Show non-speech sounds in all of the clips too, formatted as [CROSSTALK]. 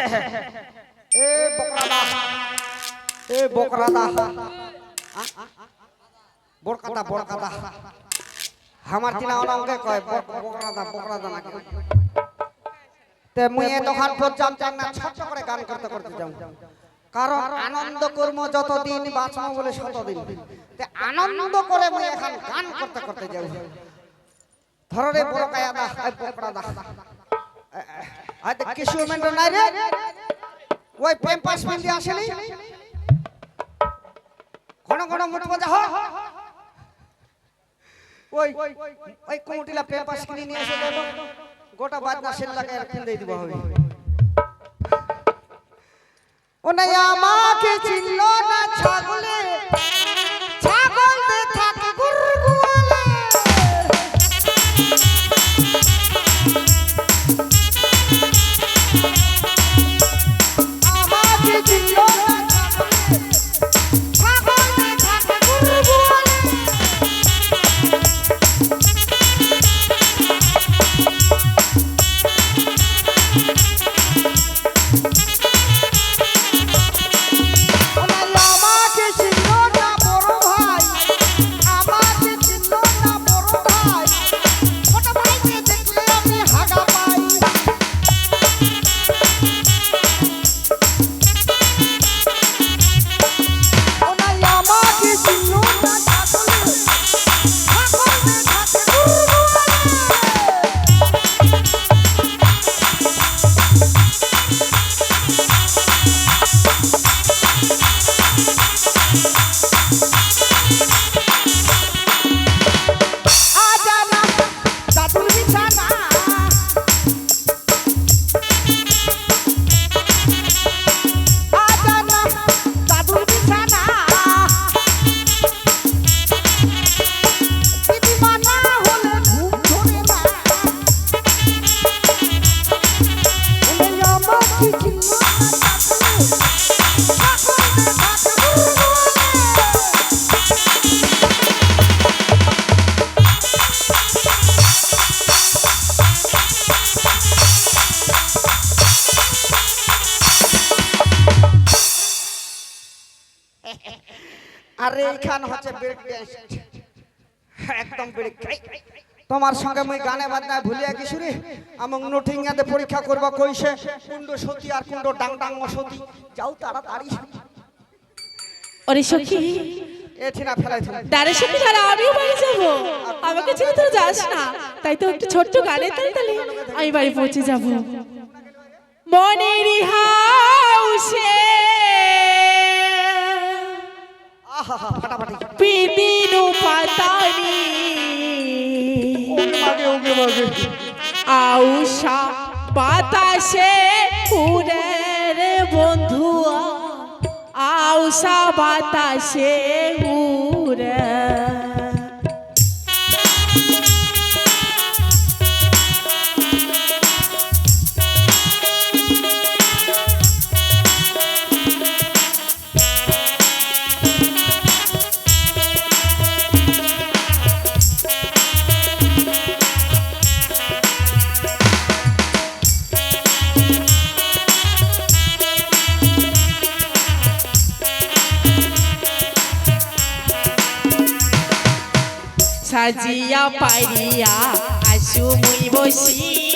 এ বকরাদা। এ বকরাদা। বড়কাদা বড়কাদা আমার তিনা অনঙ্গে কয় বক- বকরাদা তে মুই পর্যন্ত না ছোট করে গান করতে করতে যাও কারণ আনন্দ কর্ম যতদিন বাঁচবো বলে ততদিন তে আনন্দ করে মুই এখন গান করতে করতে যাও ধরো রে বড় কায়াদা আই বকরাদা তে কিছু মেন্ট নাই রে। ওই প্রেম পাস মিল দিয়ে আসেনি? ঘন ঘন মুঠ মজা হ। ওই ওই কুমুটিলা প্রেম পাস কিনে নিয়ে এসে দেবো। গোটা বাজনা লাগাই আর কিনে দিব হবে ও নাই, আমাকে চিনল না ছাগল। তোমার সঙ্গে মুই গানে বাজনায় ভুলিয়া গেছি রে। আমং নোটিংয়াতে পরীক্ষা করবা কইছে কুণ্ড সতী আর কুণ্ড ডাং ডাং সতী যাও তাড়াতাড়ি। ওরে সখী এ ঠিনা ফেলাই তুমি দাঁড়ে সখী দাঁড়া আমিও বাড়ি যাব। আমাকে ছেড়ে তো যাস না। তাই তো একটু ছোট্ট গানে তালে তালে আমি বাড়ি পৌঁছে যাব। মনের হাউসে আহা হা ফাটাফাটি পিদিনু পাতানি। মাগে ওকে মাগে আউষা বাতাসে উড়ে বন্ধুয়া। আউষা বাতাসে সাজিয়া পাইয়া আসু মুই বসি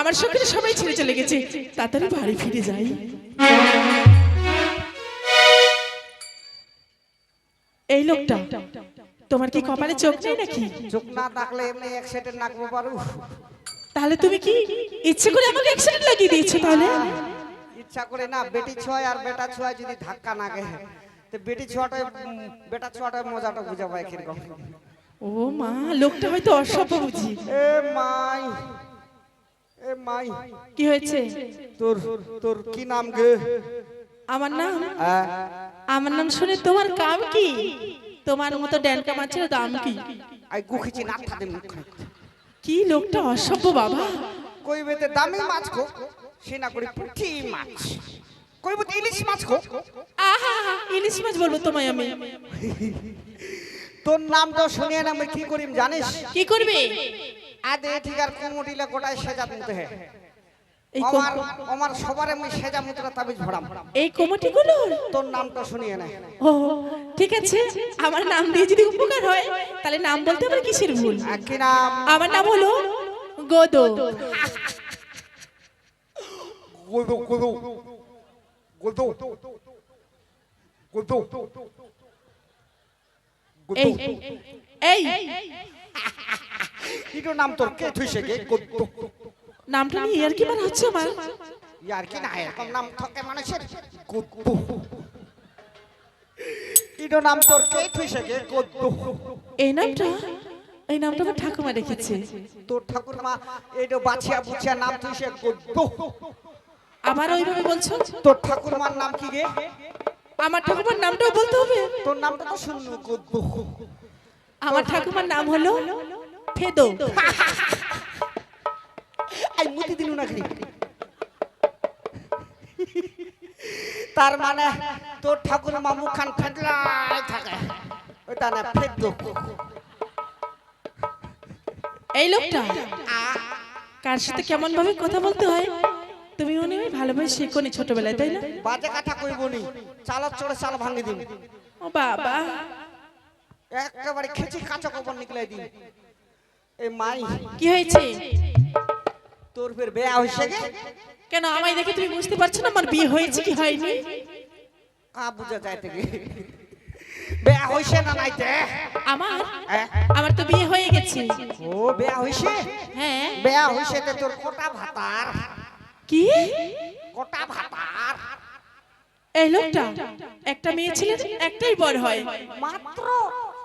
আমার সঙ্গে সবাই ছেড়ে চলে গেছে। তাড়াতাড়ি বাড়ি ফিরে যাই। এই লোকটা তোমার কি কপালে চোখ নেই নাকি? চোখ না থাকলে এমনি অ্যাক্সিডেন্ট নাকবো পারু তাহলে তুমি কি ইচ্ছে করে আমাকে অ্যাক্সিডেন্ট লাগিয়ে দিয়েছ তাহলে? ইচ্ছা করে না বেটি ছয় আর বেটা ছয় যদি ধাক্কা না গে তো বেটি ছোয়াটা বেটা ছোয়াটা মজাটা বুঝা পায় কীরকম ও মা লোকটা হয়তো অসভ্য বুঝি। এ মাই। এ মাই কি হয়েছে? তোর তোর কি নাম গে? আমার নাম? আমার নাম? শুনে তোমার কাম কি? তোমার মতো ড্যানকা মাছের দাম কি? আই গুখিছি না থাতে মুখ কি লোকটা অসভ্য বাবা। কই বেতে দামি মাছ খো সেনা করি পুঁটি মাছ। কই বেতে ইলিশ মাছ খো। আহা ইলিশ মাছ বলব তোমায় আমি। [LAUGHS] তোর নামটা শুনিয়ে না আমি কি করিম জানিস? কি করবে? আদে ঠিক আর কুমুটিলে গোটায় সেজা মুতে হে। এই আমার আমার সবারে মুই সেজা মুতরা তাবিজ ভরাম। এই কমিটিগুলো? তোর নামটা শুনিয়ে না। ও ঠিক আছে। আমার নাম দিয়ে যদি উপকার হয় তাহলে নাম বলতে আমার কিসের ভুল? কি নাম। আমার নাম হলো গোদো। গোদো গোদো। গোদো। গোদো। এই এই ইটো নাম তোর কে থুইছে গে? নামটা নিয়ে আর কি মানে হচ্ছে আমার? ইয়ার কি না এরকম নাম থাকে মানুষের? ইটো নাম তোর কে থুইছে গে? গোদো এই নামটা? এই নামটা আমার ঠাকুমা রেখেছে। তোর ঠাকুর মা এইটো বাছিয়া বুছিয়া নাম থুইছে গোদো আবার ওইভাবে বলছো? তোর ঠাকুরমার নাম কি গে? আমার ঠাকুমার নামটাও বলতে হবে? তোর নামটা তো শুনলু আমার ঠাকুমার নাম হলো ফেদো। আই মুতি দিলু না খালি। তার মানে তোর ঠাকুর মা মুখান ফেটলাই থাকে। ওইটা না ফেট এই লোকটা কার সাথে কেমন ভাবে কথা বলতে হয় তুমি মনে হয় ভালোভাবে শেখনি ছোটবেলায় তাই না? বাজে কথা কইব নি চালত চড়ে চাল ভাঙি দিন। ও বাবা। একেবারে খেচি কাঁচা কবর নিকলাই দিন। এই মাই। কি হয়েছে? তোর ফের বেয়া হইছে গে? কেন আমায় দেখে তুমি বুঝতে পারছ না আমার বিয়ে হয়েছে কি হয়নি? কা বুঝা যায় থেকে বেয়া হইছে না নাইতে আমার? আমার তো বিয়ে হয়ে গেছে। ও বেয়া হইছে হ্যাঁ। বেয়া হইছে তে তোর কোটা ভাতার? কি? কোটা ভাতার? এই লোকটা একটা মেয়ে ছিলেন একটাই বড় হয়। মাত্র?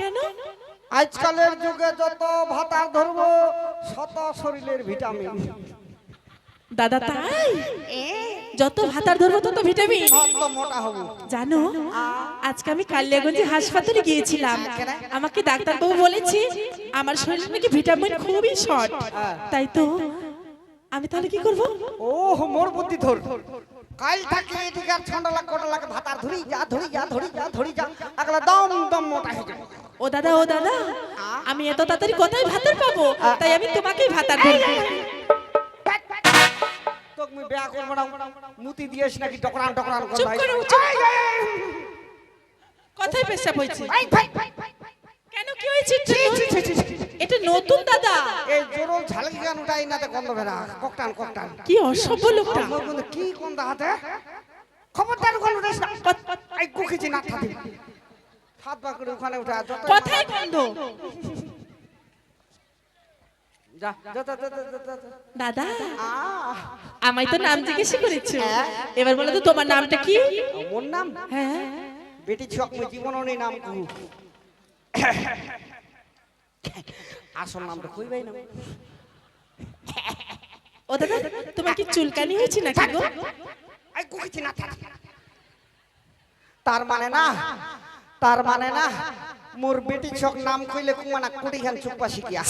কেন? আজকালের যুগে যত ভাতার ধরবো শত শরীরের ভিটামিন। দাদা তাই? যত ভাতার ধরবো তত ভিটামিন। মোটা হব। জানো আজকে আমি কালিয়াগঞ্জে হাসপাতালে গিয়েছিলাম। আমাকে ডাক্তারবাবু বলেছে আমার শরীরে নাকি ভিটামিন খুবই শর্ট। তাই তো আমি তাহলে কি করব? ও মোর বুদ্ধি ধর। কাল থাকে এদিকে আর ঠান্ডা লাগ কটা লাগে ভাতার ধরি যা ধরি যা ধরি যা ধরি যা আগলা দম দম মোটা হয়ে যাবে ও দাদা ও দাদা আমি এত তাড়াতাড়ি কোথায় ভাতার পাবো? তাই আমি তোমাকেই ভাতার ধরবো। তোকে মুই বেয়া করব না মুতি দিয়েছ নাকি টকরান টকরান কর ভাই কথাই পেশাব ভাই কেন কি হয়েছে? এটা? নতুন দাদা। এই জোরল ঝালকি গান উঠাই না তে গন্ধ বেরা ককটান ককটান কি অসভ্য লোকটা। মোর বন্ধু কি হাতে? খবরদার উঠাইস না। কুখিছি না থাকি হাত করে ওখানে উঠা। যত কথাই যা। দাদা আমায় তো নাম জিজ্ঞেস করেছ। এবার বলো তো তোমার নামটা কি? মোর নাম? হ্যাঁ। বেটি ছক নেই নাম কহু আসল নামটা কইবাই না। ও দাদা তোমার কি চুলকানি হয়েছে নাকি গো? আই কইছি না থাক। তার মানে না তার মানে না মোর বেটি ছক নাম কইলে কুমানা কুড়ি খান চুপা শিখিয়া।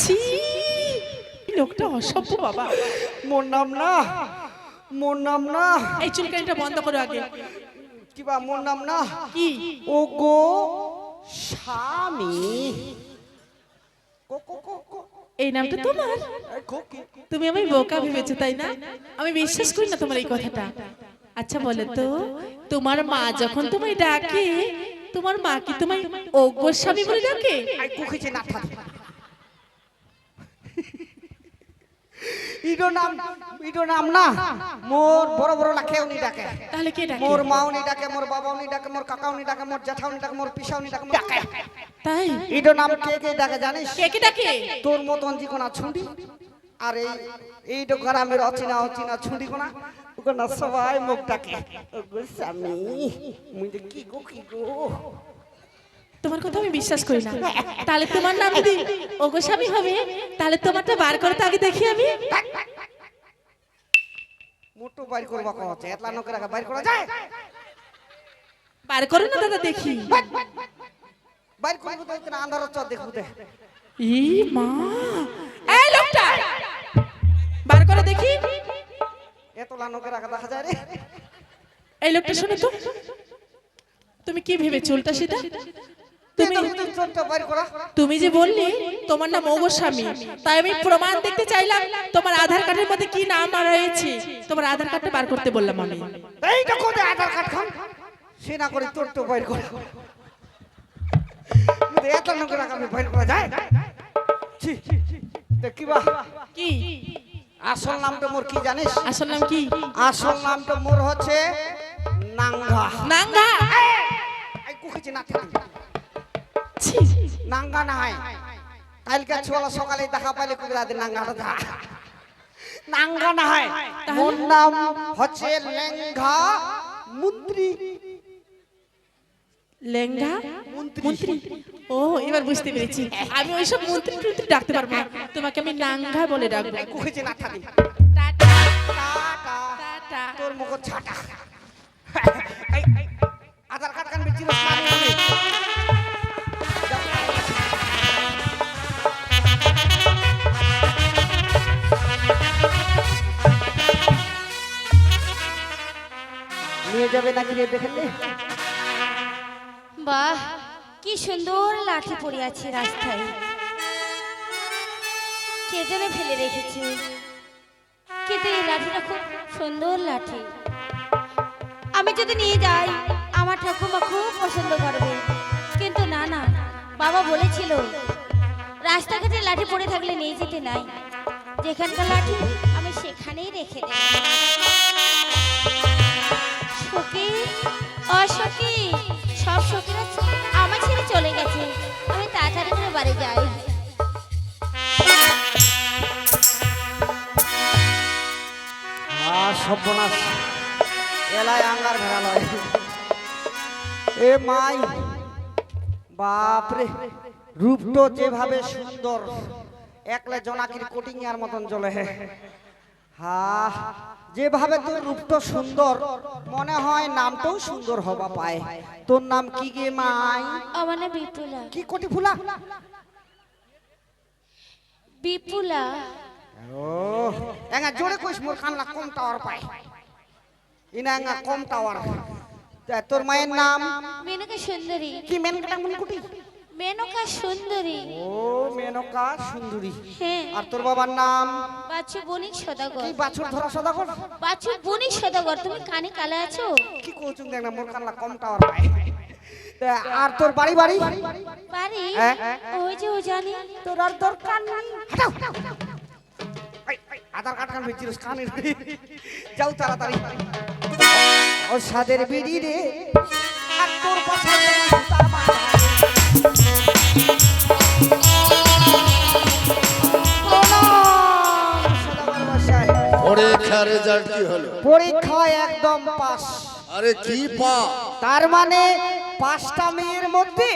এই লোকটা অসভ্য বাবা। মোর নাম না মোর নাম না। এই চুলকানিটা বন্ধ করো আগে। কিবা মোর নাম না? কি? ও গো স্বামী। এই নামটা তোমার? এই কো কি তুমি আমায় বোকা ভেবেছো তাই না? আমি বিশ্বাস করি না তোমার এই কথাটা। আচ্ছা বলো তো তোমার মা যখন তোমায় ডাকে তোমার মা কি তোমায় ও গোস্বামী বলে ডাকে? আই কুখিছি না থাক ইডো নাম ইডো নাম না। মোর বড় বড় লাখে উনি ডাকে। তাহলে কে ডাকে? মোর মাও নি ডাকে মোর বাবাও নি ডাকে মোর কাকাও নি ডাকে মোর জ্যাঠাও নি ডাকে মোর পিসাও নি ডাকে মোর ডাকে। তাই? ইডো নাম কে কে ডাকে জানিস? কে কে ডাকে? তোর মতন জিকোনা ছুটি আর এই এইটো গ্রামের অচিনা অচিনা ছুটি কোনা? ওখানে সবাই মুখ ডাকে। স্বামী মুই কি গো কি গো? তোমার কথা আমি বিশ্বাস করি না। তাহলে তোমার নাম যদি ও গোস্বামী হবে। তাহলে তোমারটা বার করতে আগে দেখি আমি। মোটো বাইর করবা কো হচ্ছে? এতলা নকে রাখা বাইর করা যায়? বার করো না দাদা দেখি। বাইর করব তো এখানে আন্ধার চর দেখব দে। ই মা। এই লোকটা! বার করে দেখি। এতলা নকে রাখা দেখা যায় রে। এই লোকটা শোনো তো। তুমি কি ভেবেছো উল্টা সিধা তুমি তুমি যে বললে তোমার নাম গোস্বামী তাই আমি প্রমাণ দেখতে চাইলাম তোমার আধার কার্ডের মধ্যে কি নাম রয়েছে? তোমার আধার কার্ডটা বার করতে বললাম আমি। এইটা কোথায় আধার কার্ড খান? সে না করে তোর তো বাইর করা। এত নকে রাখা আমি বাইর যায় ছি দেখিবা। কি? আসল নামটা মোর কি জানিস? আসল নাম কি? আসল নামটা মোর হচ্ছে নাঙ্গা। নাঙ্গা? এই কুকিছি না ছি, নাঙ্গা না হয় কালকে ছোলা সকালে দেখা পাইলে নাঙ্গাটা যা। নাঙ্গা না হয় মোর নাম হচ্ছে লেঙ্গা মন্ত্রী। লেঙ্গা? মন্ত্রী। ও এবার বুঝতে পেরেছি আমি ওইসব মন্ত্রী টন্ত্রী ডাকতে পারব না তোমাকে আমি নাঙ্গা বলে ডাকবো কুকিছি না থাকি টাটা টাটা টাটা তোর মুখ ছাটা আধার কার্ড কান বেচির নিয়ে যাবে নাকি রে দেখলে বাহ কি সুন্দর লাঠি পড়ে আছে রাস্তায়। কে যেন ফেলে রেখেছে। কিন্তু এই লাঠিটা খুব সুন্দর লাঠি। আমি যদি নিয়ে যাই, আমার ঠাকুমা খুব পছন্দ করবে। কিন্তু না না, বাবা বলেছিল, রাস্তাঘাটে লাঠি পড়ে থাকলে নিয়ে যেতে নাই। যেখানকার লাঠি, আমি সেখানেই রেখে দেব। সখী অসখী সব সখীরা আমার ছেড়ে চলে গেছে। আমি তাড়াতাড়ি করে বাড়ি যাই। সর্বনাশ। আঙ্গার এ মাই, বাপরে যেভাবে সুন্দর। একলে জোনাকির কোটিং এর মতন চলে হা যেভাবে তোর রূপ তো সুন্দর মনে হয় নামটাও সুন্দর হবা পায়। তোর নাম কি গে মাই? আমার নাম বিপুলা। কি কোটি ফুলা? বিপুলা। ও এঙ্গা জোরে কইস মোর কানলা কম টাওয়ার পায়। ইনা এঙ্গা কম টাওয়ার। তোর মায়ের নাম? মেনকা সুন্দরী। কি মেন কাটা মন কুটি মেনকা সুন্দরী। ও মেনকা সুন্দরী। হ্যাঁ। আর তোর বাবার নাম? বাচ্চু বণিক সদাগর। কি বাছুর ধরা সদাগর? বাচ্চু বণিক সদাগর তুমি কানে কালা আছো? কি কইছুন দেখ না মোর কানলা কম টাওয়ার পায়। আর তোর বাড়ি বাড়ি? পারি হ্যাঁ? ওই যে ও জানি। তোর আর দরকার নাই। হাঁটাও। আধার কার্ড কান বেচিরস কানে যাও তাড়াতাড়ি। ও সাদের বিড়ি রে। আর তোর পাশে পরীক্ষার রেজাল্ট কি হলো? পরীক্ষায় একদম পাস। আরে কি পা তার মানে পাঁচটা মেয়ের মধ্যে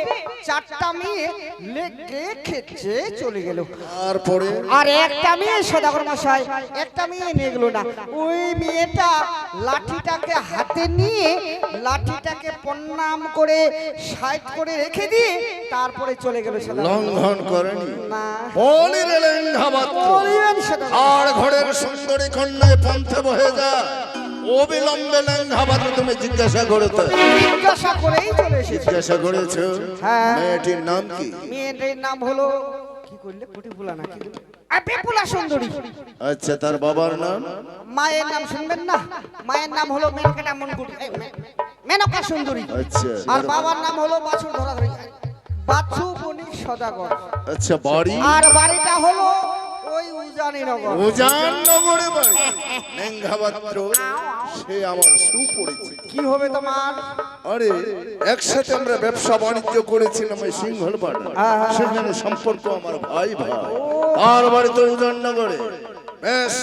চারটা মেয়ে লেগে খেচ্ছে চলে গেল। তারপরে? আর একটা মেয়ে সদাগর মশাই একটা মেয়ে নিয়ে গেল না। ওই মেয়েটা লাঠিটাকে হাতে নিয়ে লাঠিটাকে প্রণাম করে সাইড করে রেখে দিয়ে তারপরে চলে গেল লঙ্ঘন করেনি? আর ঘরের সুন্দরী কন্যায় পন্থে বহে যায়। অবিলম্বে লেঙ্ঘামাত্র তুমি জিজ্ঞাসা করেছ। জিজ্ঞাসা করেই চলে এসেছে। জিজ্ঞাসা করেছ হ্যাঁ। মেয়েটির নাম কি? মেয়েটির নাম হলো কি করলে কটিপুলা না কি করলে? আ, বিপুলা সুন্দরী। আচ্ছা তার বাবার নাম? মায়ের নাম শুনবেন না? মায়ের নাম হলো মেনকাটা মনকুট। মেনকা সুন্দরী। আচ্ছা আর বাবার নাম হলো বাছুর ধরাধরি। বাছু বণিক সদাগর। আচ্ছা বাড়ি? আর বাড়িটা হলো ওই [LAUGHS] বাড়ি সে আমার সুপরিচিত। কি হবে তোমার? আরে একসাথে আমরা ব্যবসা বাণিজ্য করেছিলাম ওই সিংহল পাড়া হ্যাঁ, সেখানে সম্পর্ক আমার ভাই ভাই। আর বাড়িতে উদয়নগরে বেশ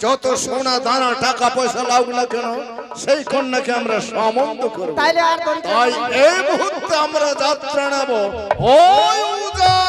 যত সোনা দানা টাকা পয়সা লাগুক না কেন সেই কন্যাকে আমরা সম্বন্ধ করব। তাই এই মুহূর্তে আমরা যাত্রা নেব। ওই উদয়নগরে